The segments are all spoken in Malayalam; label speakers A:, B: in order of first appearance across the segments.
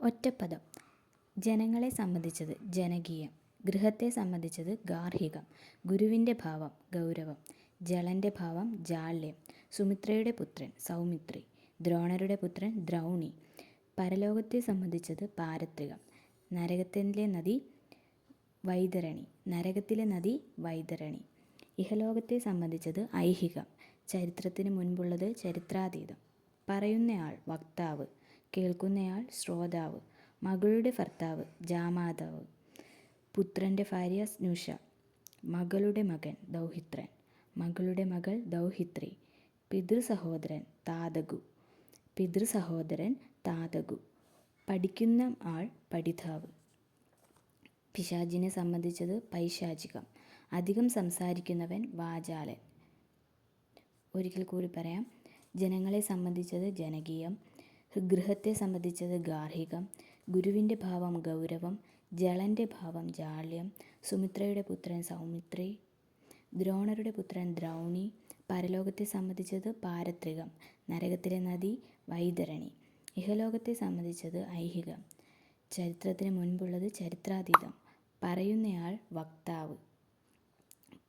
A: ഒറ്റപ്പദം. ജനങ്ങളെ സംബന്ധിച്ചത് ജനകീയം ഗൃഹത്തെ സംബന്ധിച്ചത് ഗാർഹികം ഗുരുവിന്റെ ഭാവം ഗൗരവം ജളന്റെ ഭാവം ജാള്യം സുമിത്രയുടെ പുത്രൻ സൗമിത്രി ദ്രോണരുടെ പുത്രൻ ദ്രൗണി പരലോകത്തെ സംബന്ധിച്ചത് പാരത്രികം നരകത്തിലെ നദി വൈതരണി നരകത്തിലെ നദി വൈതരണി ഇഹലോകത്തെ സംബന്ധിച്ചത് ഐഹികം ചരിത്രത്തിന് മുൻപുള്ളത് ചരിത്രാതീതം. പറയുന്നയാൾ വക്താവ് കേൾക്കുന്നയാൾ ശ്രോതാവ് മകളുടെ ഭർത്താവ് ജാമാതാവ്. പുത്രന്റെ ഭാര്യ സ്നുഷ. മകളുടെ മകൻ ദൗഹിത്രൻ. മകളുടെ മകൾ ദൗഹിത്രി. പിതൃസഹോദരൻ താതകു. പിതൃസഹോദരൻ താതകു. പഠിക്കുന്ന ആൾ പഠിതാവ്. പിശാചിനെ സംബന്ധിച്ചത് പൈശാചികം. അധികം സംസാരിക്കുന്നവൻ വാചാലൻ. ഒരിക്കൽ കൂടി പറയാം. ജനങ്ങളെ സംബന്ധിച്ചത് ജനകീയം. ഗൃഹത്തെ സംബന്ധിച്ചത് ഗാർഹികം ഗുരുവിന്റെ ഭാവം ഗൗരവം ജളന്റെ ഭാവം ജാള്യം സുമിത്രയുടെ പുത്രൻ സൗമിത്രി ദ്രോണരുടെ പുത്രൻ ദ്രൗണി പരലോകത്തെ സംബന്ധിച്ചത് പാരത്രികം നരകത്തിലെ നദി വൈതരണി ഇഹലോകത്തെ സംബന്ധിച്ചത് ഐഹികം ചരിത്രത്തിന് മുൻപുള്ളത് ചരിത്രാതീതം പറയുന്നയാൾ വക്താവ്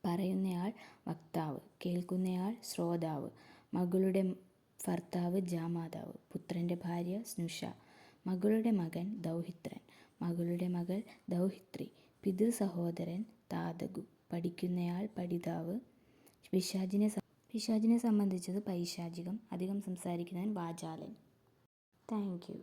A: പറയുന്നയാൾ വക്താവ് കേൾക്കുന്നയാൾ ശ്രോതാവ് മകളുടെ ഭർത്താവ് ജാമാതാവ് പുത്രന്റെ ഭാര്യ സ്നുഷ മകളുടെ മകൻ ദൗഹിത്രൻ മകളുടെ മകൾ ദൗഹിത്രി പിതൃ സഹോദരൻ താതകു. പഠിക്കുന്നയാൾ പഠിതാവ് പിശാചിനെ പിശാചിനെ സംബന്ധിച്ചത് പൈശാചികം. അധികം സംസാരിക്കുന്നവൻ വാചാലൻ. Thank you.